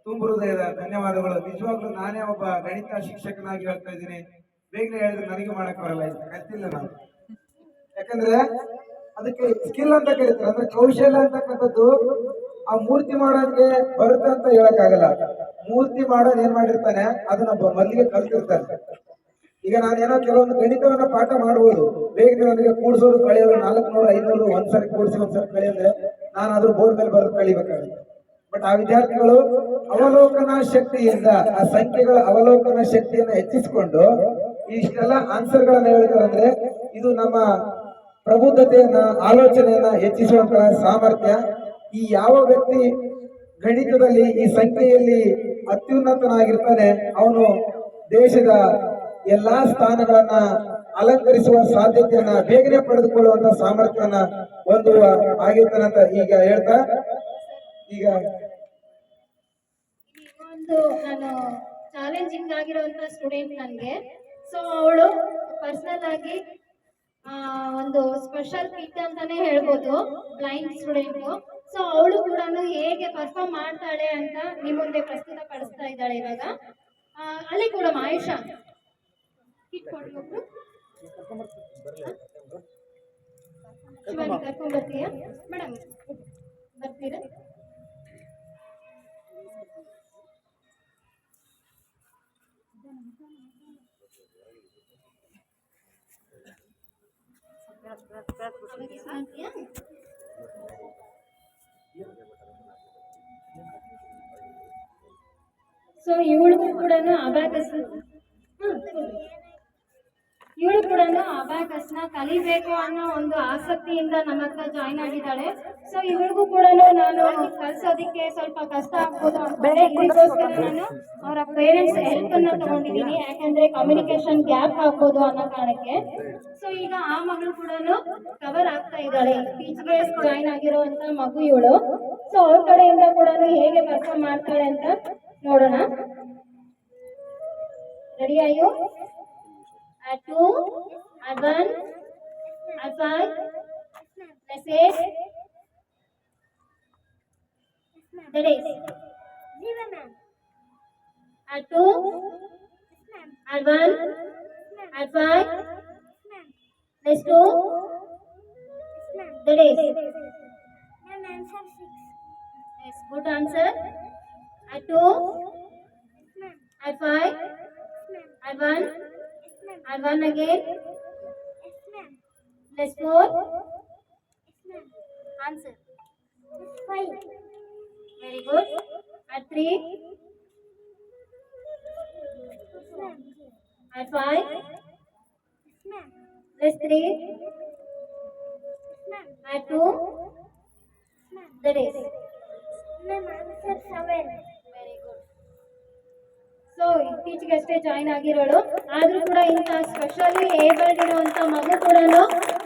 ತುಂಬ ಹೃದಯದ ಧನ್ಯವಾದಗಳು. ನಿಜವಾಗ್ಲೂ ನಾನೇ ಒಬ್ಬ ಗಣಿತ ಶಿಕ್ಷಕನಾಗಿ ಹೇಳ್ತಾ ಇದ್ದೀನಿ. ಬೇಗ ಹೇಳಿದ್ರೆ ನನಗೆ ಮಾಡಕ್ ಬರಲ್ಲ ಕಲ್ತಿಲ್ಲ ನಾನು. ಯಾಕಂದ್ರೆ ಅದಕ್ಕೆ ಸ್ಕಿಲ್ ಅಂತ ಕರೀತಾರೆ ಅಂದ್ರೆ ಕೌಶಲ್ಯ ಅಂತಕ್ಕಂಥದ್ದು ಆ ಮೂರ್ತಿ ಮಾಡೋದಕ್ಕೆ ಬರುತ್ತೆ ಅಂತ ಹೇಳಕ್ಕಾಗಲ್ಲ. ಮೂರ್ತಿ ಮಾಡೋನ್ ಏನ್ ಮಾಡಿರ್ತಾನೆ, ಅದನ್ನ ಮಲ್ಲಿಗೆ ಕಲ್ತಿರ್ತಾನೆ. ಈಗ ನಾನೇನೋ ಕೆಲವೊಂದು ಗಣಿತವನ್ನ ಪಾಠ ಮಾಡ್ಬೋದು ಬೇಗ ನನಗೆ ಕೂಡಿಸೋದು ಕಳೆಯೋದು ನಾಲ್ಕುನೂರು, ಐನೂರು, ಒಂದ್ಸರಿ ಕೂಡಿಸಿ, ಒಂದ್ಸರಿ ಕಳೆಯೋದ್ರೆ ನಾನು ಅದ್ರ ಬೋರ್ಡ್ ಮೇಲೆ ಬರೆದು ಕಳಿಬೇಕಾಗುತ್ತೆ. ಬಟ್ ಆ ವಿದ್ಯಾರ್ಥಿಗಳು ಅವಲೋಕನ ಶಕ್ತಿಯಿಂದ, ಆ ಸಂಖ್ಯೆಗಳ ಅವಲೋಕನ ಶಕ್ತಿಯನ್ನು ಹೆಚ್ಚಿಸಿಕೊಂಡು ಇಷ್ಟೆಲ್ಲ ಆನ್ಸರ್ ಗಳನ್ನ ಹೇಳ್ತಾರಂದ್ರೆ ಇದು ನಮ್ಮ ಪ್ರಬುದ್ಧತೆಯನ್ನ, ಆಲೋಚನೆಯನ್ನ ಹೆಚ್ಚಿಸುವಂತಹ ಸಾಮರ್ಥ್ಯ. ಈ ಯಾವ ವ್ಯಕ್ತಿ ಗಣಿತದಲ್ಲಿ ಈ ಸಂಖ್ಯೆಯಲ್ಲಿ ಅತ್ಯುನ್ನತನಾಗಿರ್ತಾನೆ, ಅವನು ದೇಶದ ಎಲ್ಲಾ ಸ್ಥಾನಗಳನ್ನ ಅಲಂಕರಿಸುವ ಸಾಧ್ಯತೆಯನ್ನ ಬೇಗನೆ ಪಡೆದುಕೊಳ್ಳುವಂತ ಸಾಮರ್ಥ್ಯವನ್ನ ಹೊಂದುವ ಆಗಿರ್ತಾನಂತ ಈಗ ಹೇಳ್ತಾ, ಈಗ ಒಂದು ನಾನು ಚಾಲೆಂಜಿಂಗ್ ಆಗಿರುವಂತ ಸ್ಟೂಡೆಂಟ್ ನನಗೆ ಸೊ ಅವಳು ಪರ್ಸನಲ್ ಆಗಿ ಒಂದು ಸ್ಪೆಷಲ್ ಕಿಟ್ ಅಂತಾನೆ ಹೇಳ್ಬೋದು ಬ್ಲೈಂಡ್ ಸ್ಟೂಡೆಂಟ್ ಸೊ ಅವಳು ಕೂಡ ಹೇಗೆ ಪರ್ಫಾರ್ಮ್ ಮಾಡ್ತಾಳೆ ಅಂತ ನಿಮ್ಮ ಮುಂದೆ ಪ್ರಸ್ತುತ ಪಡಿಸ್ತಾ ಇದ್ದಾಳೆ ಇವಾಗ. ಅಲ್ಲಿ ಕೂಡ ಆಯುಷಾ ಕರ್ಕೊಂಡ್ ಬರ್ತೀಯಾ ಮೇಡಮ್ ಬರ್ತೀರಾ? ಸೊ ಇವಳಿಗೂ ಕೂಡ ಅಬ್ಯಾಕಸ್ ಇವಳು ಕೂಡ ಅಬಾಕಸ್ನ ಕಲಿಬೇಕು ಅನ್ನೋ ಒಂದು ಆಸಕ್ತಿಯಿಂದ ನಮ್ಮ ಹತ್ರ ಜಾಯಿನ್ ಆಗಿದ್ದಾಳೆ. ಸೊ ಇವಳಿಗೂ ಕೂಡ ನಾನು ಕಲ್ಸೋದಕ್ಕೆ ಸ್ವಲ್ಪ ಕಷ್ಟ ಆಗ್ಬೋದು ಇದಕ್ಕೋಸ್ಕರ ನಾನು ಅವರ ಪೇರೆಂಟ್ಸ್ ಹೆಲ್ಪ್ ಅನ್ನ ತಗೊಂಡಿದ್ದೀನಿ. ಯಾಕಂದ್ರೆ ಕಮ್ಯುನಿಕೇಶನ್ ಗ್ಯಾಪ್ ಆಗ್ಬೋದು ಅನ್ನೋ ಕಾರಣಕ್ಕೆ. ಸೊ ಈಗ ಆ ಮಗಳು ಕೂಡ ಕವರ್ ಆಗ್ತಾ ಇದ್ದಾಳೆ. ಟೀಚರ್ಗೆ ಜಾಯಿನ್ ಆಗಿರುವಂತ ಮಗು ಇವಳು. ಸೊ ಅವ್ರ ಕಡೆಯಿಂದ ಕೂಡ ಹೇಗೆ ಪರ್ಫಾರ್ಮ್ ಮಾಡ್ತಾಳೆ ಅಂತ ನೋಡೋಣ. Ready 2, I1, I5, plus 8. That is I2, I1, I5, plus 2. That is Yes, good answer. I2, I5, I1, R1 again? Yes, ma'am. Less more? Yes, ma'am. Answer. Five. Very good. R3? three ma'am. five Yes, ma'am. Less three? Yes, ma'am. R2? Yes, ma'am. That is. Ma'am, answer seven. So ಇತ್ತೀಚೆಗೆ ಅಷ್ಟೇ join ಆಗಿರೋಳು. ಆದರೂ ಕೂಡ ಇಂಥ specially abled ಇರುವಂತ ಮಗು ಕೂಡ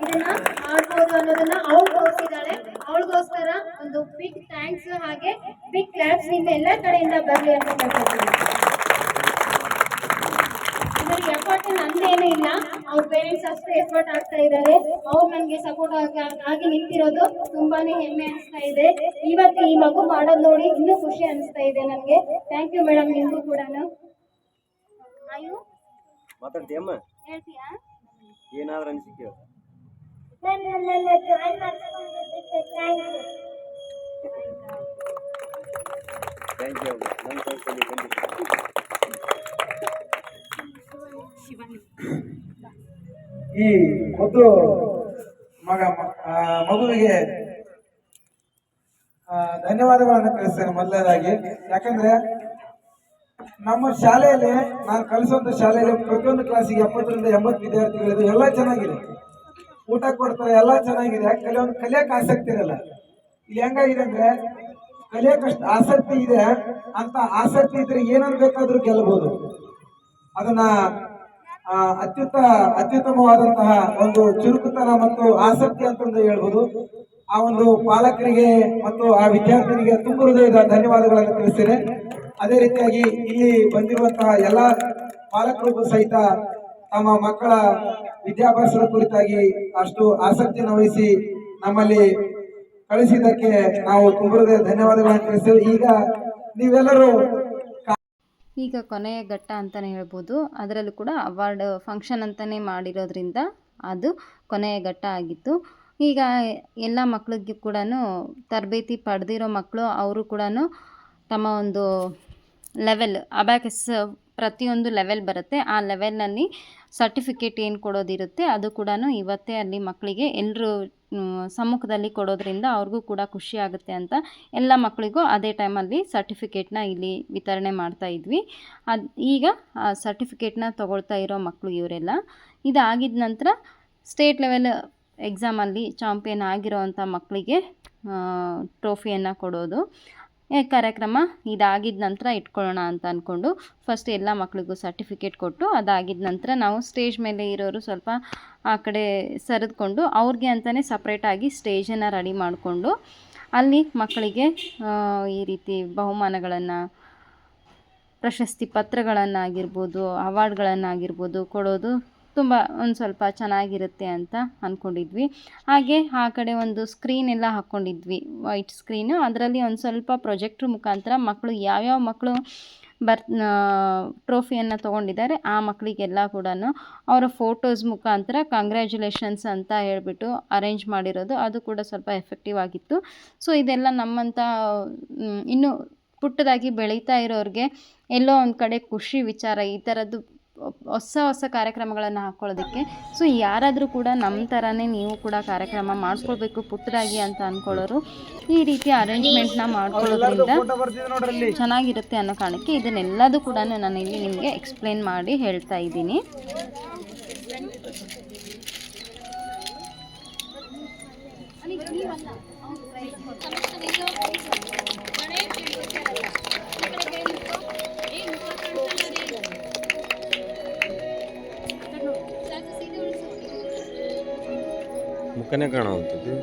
ಇದನ್ನ ಆಡ್ಬೋದು ಅನ್ನೋದನ್ನ ಅವಳು ತೋರಿಸಿದಾಳೆ. ಅವಳಿಗೋಸ್ಕರ ಒಂದು ಬಿಗ್ ಥ್ಯಾಂಕ್ಸ್ ಹಾಗೆ ಬಿಗ್ ಕ್ಲಾಪ್ಸ್ ನಿಮ್ಮ ಎಲ್ಲ ಕಡೆಯಿಂದ ಬರಲಿ ಅಂತ ಕೇಳ್ಕೊತೀನಿ. ಇದ್ರಿಗೆ ಎಫರ್ಟ್ ನಂದೇನೂ ಇಲ್ಲ. ಅವ್ರ ಪೇರೆಂಟ್ಸ್ ಅಷ್ಟೇ ಎಫರ್ಟ್ ಆಗ್ತಾ ಇದ್ದಾರೆ ಅವ್ರು ನನಗೆ ಸಪೋರ್ಟ್ ಆಗಿ ನಿಂತಿರೋದು ತುಂಬಾನೇ ಹೆಮ್ಮೆ ಅನಿಸ್ತಾ ಇದೆ. ಇವತ್ತು ಈ ಮಗು ಮಾಡೋದು ನೋಡಿ ಇನ್ನೂ ಖುಷಿ ಅನಿಸ್ತಾ ಇದೆ ನನಗೆ. ಥ್ಯಾಂಕ್ ಯು ಮೇಡಮ್ ನಿಮಗೂ ಕೂಡ ಆಯು ಮಾತಾಡ್ತೀಯಮ್ಮ ಹೇಳ್ತೀಯಾ? ಏನಾದ್ರೂ ಅನಿಸಿಕೆ ಥ್ಯಾಂಕ್ ಯು ನಮ್ಮ ಸಂಸ್ಥೆಯಲ್ಲಿ ಬಂದಿದ್ದು ಈ ಮುದ್ದು ಮಗ ಮಗುವಿಗೆ ಧನ್ಯವಾದಗಳನ್ನು ತಿಳಿಸ್ತೇನೆ ಮೊದಲನೇದಾಗಿ. ಯಾಕಂದ್ರೆ ನಮ್ಮ ಶಾಲೆಯಲ್ಲಿ, ನಾನು ಕಲಿಸುವಂತ ಶಾಲೆಯಲ್ಲಿ ಪ್ರತಿಯೊಂದು ಕ್ಲಾಸಿಗೆ ಎಪ್ಪತ್ತರಿಂದ ಎಂಬತ್ತು ವಿದ್ಯಾರ್ಥಿಗಳಿದೆ ಎಲ್ಲ ಚೆನ್ನಾಗಿದೆ. ಊಟ ಕೊಡ್ತಾರೆ ಎಲ್ಲ ಚೆನ್ನಾಗಿದೆ. ಕೆಲವೊಂದು ಕಲಿಯಕ್ಕೆ ಆಸಕ್ತಿ ಇರಲ್ಲ. ಇಲ್ಲಿ ಹೆಂಗಾಗಿದೆ ಅಂದ್ರೆ, ಕಲಿಯಕ್ಕೆ ಆಸಕ್ತಿ ಇದೆ ಅಂತ ಆಸಕ್ತಿ ಇದ್ರೆ ಏನನ್ನು ಬೇಕಾದ್ರೂ ಗೆಲ್ಲಬಹುದು ಅದನ್ನ ಅತ್ಯುತ್ತ, ಅತ್ಯುತ್ತಮವಾದಂತಹ ಒಂದು ಚುರುಕುತನ ಮತ್ತು ಆಸಕ್ತಿ ಅಂತಂದು ಹೇಳ್ಬೋದು. ಆ ಒಂದು ಪಾಲಕರಿಗೆ ಮತ್ತು ಆ ವಿದ್ಯಾರ್ಥಿನಿಗೆ ತುಂಬ ಹೃದಯದ ಧನ್ಯವಾದಗಳನ್ನು ತಿಳಿಸ್ತೇನೆ. ಅದೇ ರೀತಿಯಾಗಿ ಇಲ್ಲಿ ಬಂದಿರುವಂತಹ ಎಲ್ಲ ಪಾಲಕರಿಗೂ ಸಹಿತ ತಮ್ಮ ಮಕ್ಕಳ ವಿದ್ಯಾಭ್ಯಾಸದ ಕುರಿತಾಗಿ ಅಷ್ಟು ಆಸಕ್ತಿಯನ್ನು ವಹಿಸಿ ನಮ್ಮಲ್ಲಿ ಕಳಿಸಿದ್ದಕ್ಕೆ ನಾವು ತುಂಬ ಹೃದಯ ಧನ್ಯವಾದಗಳನ್ನು ತಿಳಿಸ್ತೇವೆ. ಈಗ ನೀವೆಲ್ಲರೂ ಈಗ ಕೊನೆಯ ಘಟ್ಟ ಅಂತಲೇ ಹೇಳ್ಬೋದು. ಅದರಲ್ಲೂ ಕೂಡ ಅವಾರ್ಡ್ ಫಂಕ್ಷನ್ ಅಂತಲೇ ಮಾಡಿರೋದ್ರಿಂದ ಅದು ಕೊನೆಯ ಘಟ್ಟ ಆಗಿತ್ತು. ಈಗ ಎಲ್ಲ ಮಕ್ಳಿಗೂ ಕೂಡ ತರಬೇತಿ ಪಡೆದಿರೋ ಮಕ್ಕಳು ಅವರು ಕೂಡ ತಮ್ಮ ಒಂದು ಲೆವೆಲ್ ಅಬ್ಯಾಕಸ್ ಪ್ರತಿಯೊಂದು ಲೆವೆಲ್ ಬರುತ್ತೆ. ಆ ಲೆವೆಲ್ನಲ್ಲಿ ಸರ್ಟಿಫಿಕೇಟ್ ಏನು ಕೊಡೋದಿರುತ್ತೆ, ಅದು ಕೂಡ ಇವತ್ತೇ ಅಲ್ಲಿ ಮಕ್ಕಳಿಗೆ ಎಲ್ಲರೂ ಸಮ್ಮುಖದಲ್ಲಿ ಕೊಡೋದ್ರಿಂದ ಅವ್ರಿಗೂ ಕೂಡ ಖುಷಿ ಆಗುತ್ತೆ ಅಂತ ಎಲ್ಲ ಮಕ್ಕಳಿಗೂ ಅದೇ ಟೈಮಲ್ಲಿ ಸರ್ಟಿಫಿಕೇಟ್ನ ಇಲ್ಲಿ ವಿತರಣೆ ಮಾಡ್ತಾ ಇದ್ವಿ. ಅದು ಈಗ ಸರ್ಟಿಫಿಕೇಟ್ನ ತೊಗೊಳ್ತಾ ಇರೋ ಮಕ್ಕಳು ಇವರೆಲ್ಲ. ಇದಾಗಿದ ನಂತರ ಸ್ಟೇಟ್ ಲೆವೆಲ್ ಎಕ್ಸಾಮಲ್ಲಿ ಚಾಂಪಿಯನ್ ಆಗಿರೋವಂಥ ಮಕ್ಕಳಿಗೆ ಟ್ರೋಫಿಯನ್ನು ಕೊಡೋದು. ಕಾರ್ಯಕ್ರಮ ಇದಾಗಿದ ನಂತರ ಇಟ್ಕೊಳ್ಳೋಣ ಅಂತ ಅಂದ್ಕೊಂಡು ಫಸ್ಟ್ ಎಲ್ಲ ಮಕ್ಕಳಿಗೂ ಸರ್ಟಿಫಿಕೇಟ್ ಕೊಟ್ಟು ಅದಾಗಿದ ನಂತರ ನಾವು ಸ್ಟೇಜ್ ಮೇಲೆ ಇರೋರು ಸ್ವಲ್ಪ ಆ ಕಡೆ ಸರಿದುಕೊಂಡು ಅವ್ರಿಗೆ ಅಂತಲೇ ಸಪ್ರೇಟಾಗಿ ಸ್ಟೇಜನ್ನು ರೆಡಿ ಮಾಡಿಕೊಂಡು ಅಲ್ಲಿ ಮಕ್ಕಳಿಗೆ ಈ ರೀತಿ ಬಹುಮಾನಗಳನ್ನು, ಪ್ರಶಸ್ತಿ ಪತ್ರಗಳನ್ನಾಗಿರ್ಬೋದು ಅವಾರ್ಡ್ಗಳನ್ನಾಗಿರ್ಬೋದು ಕೊಡೋದು ತುಂಬ ಒಂದು ಸ್ವಲ್ಪ ಚೆನ್ನಾಗಿರುತ್ತೆ ಅಂತ ಅಂದ್ಕೊಂಡಿದ್ವಿ ಹಾಗೆ ಆ ಕಡೆ ಒಂದು ಸ್ಕ್ರೀನ್ ಎಲ್ಲ ಹಾಕ್ಕೊಂಡಿದ್ವಿ ವೈಟ್ ಸ್ಕ್ರೀನು ಅದರಲ್ಲಿ ಒಂದು ಸ್ವಲ್ಪ ಪ್ರೊಜೆಕ್ಟ್ರ್ ಮುಖಾಂತರ ಮಕ್ಕಳು ಯಾವ್ಯಾವ ಮಕ್ಕಳು ಬರ್ ಟ್ರೋಫಿಯನ್ನು ತೊಗೊಂಡಿದ್ದಾರೆ ಆ ಮಕ್ಕಳಿಗೆಲ್ಲ ಕೂಡ ಅವರ ಫೋಟೋಸ್ ಮುಖಾಂತರ ಕಂಗ್ರ್ಯಾಚುಲೇಷನ್ಸ್ ಅಂತ ಹೇಳಿಬಿಟ್ಟು ಅರೇಂಜ್ ಮಾಡಿರೋದು. ಅದು ಕೂಡ ಸ್ವಲ್ಪ ಎಫೆಕ್ಟಿವ್ ಆಗಿತ್ತು. ಸೊ ಇದೆಲ್ಲ ನಮ್ಮಂಥ ಇನ್ನೂ ಪುಟ್ಟದಾಗಿ ಬೆಳೀತಾ ಇರೋರಿಗೆ ಎಲ್ಲೋ ಒಂದು ಕಡೆ ಖುಷಿ ವಿಚಾರ ಈ ಥರದ್ದು ಹೊಸ ಹೊಸ ಕಾರ್ಯಕ್ರಮಗಳನ್ನು ಹಾಕ್ಕೊಳ್ಳೋದಕ್ಕೆ ಸೊ ಯಾರಾದರೂ ಕೂಡ ನಮ್ಮ ಥರನೇ ನೀವು ಕೂಡ ಕಾರ್ಯಕ್ರಮ ಮಾಡಿಸ್ಕೊಳ್ಬೇಕು ಪುಟ್ಟದಾಗಿ ಅಂತ ಅಂದ್ಕೊಳ್ಳೋರು ಈ ರೀತಿ ಅರೇಂಜ್ಮೆಂಟ್ನ ಮಾಡ್ಕೊಳ್ಳೋದ್ರಿಂದ ಚೆನ್ನಾಗಿರುತ್ತೆ ಅನ್ನೋ ಕಾರಣಕ್ಕೆ ಇದನ್ನೆಲ್ಲದೂ ಕೂಡ ನಾನು ಇಲ್ಲಿ ನಿಮಗೆ ಎಕ್ಸ್ಪ್ಲೇನ್ ಮಾಡಿ ಹೇಳ್ತಾ ಇದ್ದೀನಿ. ಮುಖನೇ ಕಾಣುವಂಥದ್ದು.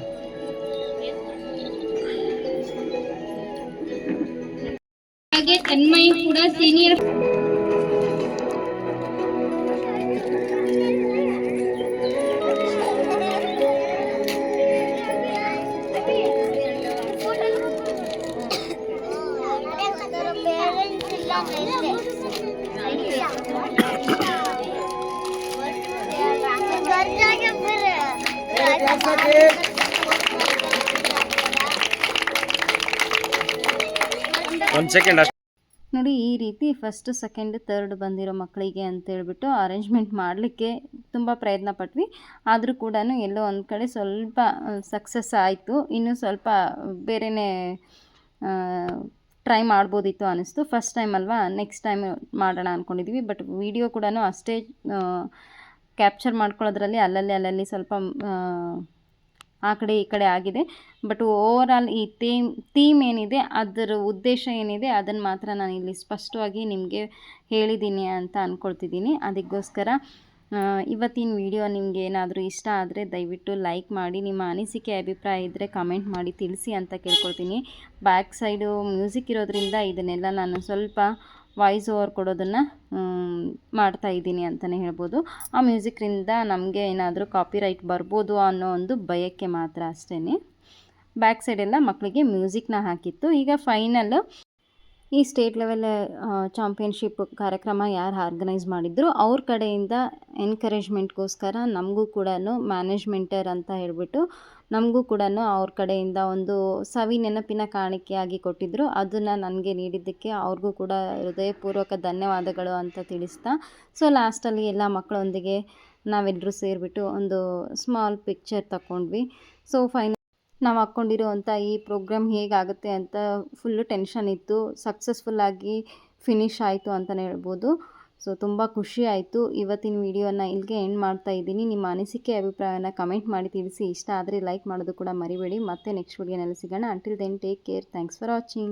ಹಾಗೆ ತನ್ಮಯ ಕೂಡ ಸೀನಿಯರ್ ಒಂದು ಸೆಕೆಂಡ್ ಅಷ್ಟು. ನೋಡಿ, ಈ ರೀತಿ ಫಸ್ಟ್ ಸೆಕೆಂಡ್ ತರ್ಡ್ ಬಂದಿರೋ ಮಕ್ಕಳಿಗೆ ಅಂತೇಳ್ಬಿಟ್ಟು ಅರೇಂಜ್ಮೆಂಟ್ ಮಾಡಲಿಕ್ಕೆ ತುಂಬ ಪ್ರಯತ್ನ ಪಟ್ವಿ. ಆದರೂ ಕೂಡ ಎಲ್ಲೋ ಒಂದು ಕಡೆ ಸ್ವಲ್ಪ ಸಕ್ಸಸ್ ಆಯಿತು. ಇನ್ನೂ ಸ್ವಲ್ಪ ಬೇರೆಯೇ ಟ್ರೈ ಮಾಡ್ಬೋದಿತ್ತು ಅನ್ನಿಸ್ತು ಫಸ್ಟ್ ಟೈಮ್ ಅಲ್ವಾ? ನೆಕ್ಸ್ಟ್ ಟೈಮ್ ಮಾಡೋಣ ಅಂದ್ಕೊಂಡಿದ್ವಿ ಬಟ್ ವಿಡಿಯೋ ಕೂಡ ಅಷ್ಟೇ ಕ್ಯಾಪ್ಚರ್ ಮಾಡ್ಕೊಳ್ಳೋದ್ರಲ್ಲಿ ಅಲ್ಲಲ್ಲಿ ಅಲ್ಲಲ್ಲಿ ಸ್ವಲ್ಪ ಆ, ಕಡೆ ಈ ಕಡೆ ಆಗಿದೆ. ಬಟ್ ಓವರ್ ಈ ಥೀಮ್ ಥೀಮ್ ಏನಿದೆ ಅದರ ಉದ್ದೇಶ ಏನಿದೆ ಅದನ್ನು ಮಾತ್ರ ನಾನು ಇಲ್ಲಿ ಸ್ಪಷ್ಟವಾಗಿ ನಿಮಗೆ ಹೇಳಿದ್ದೀನಿ ಅಂತ ಅಂದ್ಕೊಳ್ತಿದ್ದೀನಿ ಅದಕ್ಕೋಸ್ಕರ ಇವತ್ತಿನ ವಿಡಿಯೋ ನಿಮಗೆ ಏನಾದರೂ ಇಷ್ಟ ಆದರೆ ದಯವಿಟ್ಟು ಲೈಕ್ ಮಾಡಿ ನಿಮ್ಮ ಅನಿಸಿಕೆ ಅಭಿಪ್ರಾಯ ಇದ್ದರೆ ಕಮೆಂಟ್ ಮಾಡಿ ತಿಳಿಸಿ ಅಂತ ಕೇಳ್ಕೊಳ್ತೀನಿ. ಬ್ಯಾಕ್ ಸೈಡು ಮ್ಯೂಸಿಕ್ ಇರೋದ್ರಿಂದ ಇದನ್ನೆಲ್ಲ ನಾನು ಸ್ವಲ್ಪ ವಾಯ್ಸ್ ಓವರ್ ಕೊಡೋದನ್ನು ಮಾಡ್ತಾ ಇದ್ದೀನಿ ಅಂತಲೇ ಹೇಳ್ಬೋದು. ಆ ಮ್ಯೂಸಿಕ್ರಿಂದ ನಮಗೆ ಏನಾದರೂ ಕಾಪಿರೈಟ್ ಬರ್ಬೋದು ಅನ್ನೋ ಒಂದು ಭಯಕ್ಕೆ ಮಾತ್ರ ಅಷ್ಟೇ ಬ್ಯಾಕ್ ಸೈಡೆಲ್ಲ ಮಕ್ಕಳಿಗೆ ಮ್ಯೂಸಿಕ್ನ ಹಾಕಿತ್ತು. ಈಗ ಫೈನಲ್ ಈ ಸ್ಟೇಟ್ ಲೆವೆಲ್ ಚಾಂಪಿಯನ್ಶಿಪ್ ಕಾರ್ಯಕ್ರಮ ಯಾರು ಆರ್ಗನೈಸ್ ಮಾಡಿದ್ರು, ಅವ್ರ ಕಡೆಯಿಂದ ಎನ್ಕರೇಜ್ಮೆಂಟ್ಗೋಸ್ಕರ ನಮಗೂ ಕೂಡ ಮ್ಯಾನೇಜ್ಮೆಂಟರ್ ಅಂತ ಹೇಳ್ಬಿಟ್ಟು ನಮಗೂ ಕೂಡ ಅವ್ರ ಕಡೆಯಿಂದ ಒಂದು ಸವಿ ನೆನಪಿನ ಕಾಣಿಕೆಯಾಗಿ ಕೊಟ್ಟಿದ್ದರು ಅದನ್ನು ನನಗೆ ನೀಡಿದ್ದಕ್ಕೆ ಅವ್ರಿಗೂ ಕೂಡ ಹೃದಯಪೂರ್ವಕ ಧನ್ಯವಾದಗಳು ಅಂತ ತಿಳಿಸ್ತಾ, ಸೊ ಲಾಸ್ಟಲ್ಲಿ ಎಲ್ಲ ಮಕ್ಕಳೊಂದಿಗೆ ನಾವೆಲ್ಲರೂ ಸೇರಿಬಿಟ್ಟು ಒಂದು ಸ್ಮಾಲ್ ಪಿಕ್ಚರ್ ತಗೊಂಡ್ವಿ ಸೊ ಫೈನ್ ನಾವು ಹಾಕ್ಕೊಂಡಿರೋವಂಥ ಈ ಪ್ರೋಗ್ರಾಮ್ ಹೇಗಾಗುತ್ತೆ ಅಂತ ಫುಲ್ಲು ಟೆನ್ಷನ್ ಇತ್ತು. ಸಕ್ಸಸ್ಫುಲ್ಲಾಗಿ ಫಿನಿಶ್ ಆಯಿತು ಅಂತಲೇ ಹೇಳ್ಬೋದು. ಸೊ ತುಂಬ ಖುಷಿ ಆಯಿತು. ಇವತ್ತಿನ ವಿಡಿಯೋನ ಇಲ್ಲಿಗೆ ಎಂಡ್ ಮಾಡ್ತಾ ಇದ್ದೀನಿ. ನಿಮ್ಮ ಅನಿಸಿಕೆ, ಅಭಿಪ್ರಾಯನ ಕಮೆಂಟ್ ಮಾಡಿ ತಿಳಿಸಿ. ಇಷ್ಟ ಆದರೆ ಲೈಕ್ ಮಾಡೋದು ಕೂಡ ಮರಿಬೇಡಿ. ಮತ್ತೆ ನೆಕ್ಸ್ಟ್ ವಿಡಿಯೋನಲ್ಲಿ ಸಿಗೋಣ. Until then take care thanks for watching